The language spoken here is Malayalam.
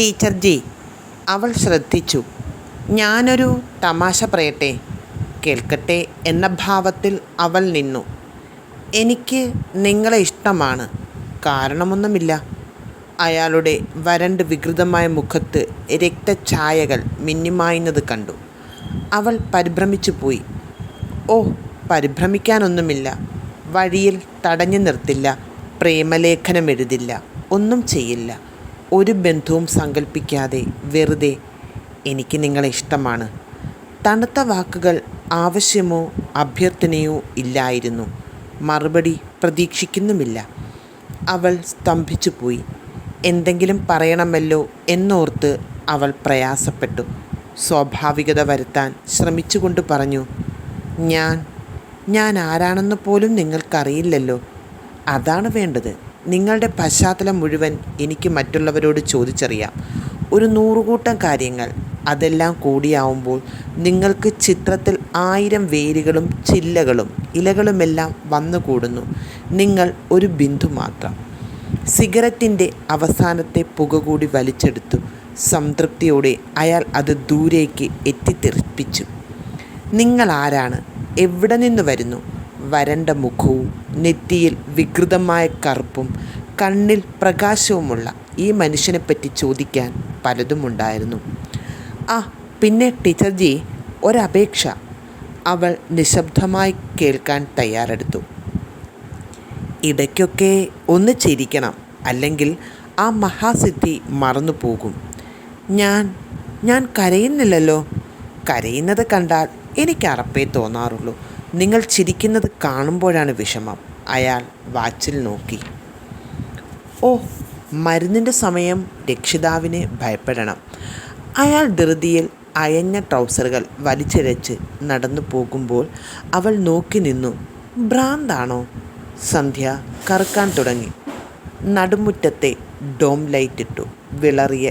ടീച്ചർ ജി അവൾ ശ്രദ്ധിച്ചു. ഞാനൊരു തമാശ പറയട്ടെ? കേൾക്കട്ടെ എന്ന ഭാവത്തിൽ അവൾ നിന്നു. എനിക്ക് നിങ്ങളെ ഇഷ്ടമാണ്. കാരണമൊന്നുമില്ല. അയാളുടെ വരണ്ട് വികൃതമായ മുഖത്ത് രക്തഛായകൾ മിന്നിമായുന്നത് കണ്ടു. അവൾ പരിഭ്രമിച്ചു പോയി. ഓ പരിഭ്രമിക്കാനൊന്നുമില്ല. വഴിയിൽ തടഞ്ഞു നിർത്തില്ല. പ്രേമലേഖനം എഴുതില്ല. ഒന്നും ചെയ്യില്ല. ഒരു ബന്ധവും സങ്കല്പിക്കാതെ വെറുതെ എനിക്ക് നിങ്ങളെ ഇഷ്ടമാണ്. തണുത്ത വാക്കുകൾ ആവശ്യമോ അഭ്യർത്ഥനയോ ഇല്ലായിരുന്നു. മറുപടി പ്രതീക്ഷിക്കുന്നുമില്ല. അവൾ സ്തംഭിച്ചു പോയി. എന്തെങ്കിലും പറയണമല്ലോ എന്നോർത്ത് അവൾ പ്രയാസപ്പെട്ടു. സ്വാഭാവികത വരുത്താൻ ശ്രമിച്ചുകൊണ്ട് പറഞ്ഞു ഞാൻ ഞാൻ ആരാണെന്ന് പോലും നിങ്ങൾക്കറിയില്ലല്ലോ. അതാണ് വേണ്ടത്. നിങ്ങളുടെ പശ്ചാത്തലം മുഴുവൻ എനിക്ക് മറ്റുള്ളവരോട് ചോദിച്ചറിയാം. ഒരു നൂറുകൂട്ടം കാര്യങ്ങൾ അതെല്ലാം കൂടിയാവുമ്പോൾ നിങ്ങൾക്ക് ചിത്രത്തിൽ ആയിരം വേരുകളും ചില്ലകളും ഇലകളുമെല്ലാം വന്നുകൂടുന്നു. നിങ്ങൾ ഒരു ബിന്ദു മാത്രം. സിഗരറ്റിന്റെ അവസാനത്തെ പുക കൂടി വലിച്ചെടുത്തു. സംതൃപ്തിയോടെ അയാൾ അത് ദൂരേക്ക് എത്തിത്തെറിപ്പിച്ചു. നിങ്ങൾ ആരാണ്? എവിടെ നിന്ന് വരുന്നു? വരണ്ട മുഖവും നെറ്റിയിൽ വികൃതമായ കറുപ്പും കണ്ണിൽ പ്രകാശവുമുള്ള ഈ മനുഷ്യനെപ്പറ്റി ചോദിക്കാൻ പലതുമുണ്ടായിരുന്നു. ആ പിന്നെ ടീച്ചർജി ഒരപേക്ഷ. അവൾ നിശബ്ദമായി കേൾക്കാൻ തയ്യാറെടുത്തു. ഇടയ്ക്കൊക്കെ ഒന്ന് ചിരിക്കണം അല്ലെങ്കിൽ ആ മഹാസിദ്ധി മറന്നു പോകും. ഞാൻ ഞാൻ കരയുന്നില്ലല്ലോ. കരയുന്നത് കണ്ടാൽ എനിക്ക് അറപ്പേ തോന്നാറുള്ളൂ. നിങ്ങൾ ചിരിക്കുന്നത് കാണുമ്പോഴാണ് വിഷമം. അയാൾ വാച്ചിൽ നോക്കി. ഓ മരുന്നിന്റെ സമയം രക്ഷിതാവിനെ ഭയപ്പെടണം. അയാൾ ധൃതിയിൽ അയഞ്ഞ ട്രൗസറുകൾ വലിച്ചിഴച്ച് നടന്നു പോകുമ്പോൾ അവൾ നോക്കി നിന്നു. ഭ്രാന്താണോ? സന്ധ്യ കറുക്കാൻ തുടങ്ങി. നടുമുറ്റത്തെ ഡോം ലൈറ്റ് ഇട്ടു വിളറിയ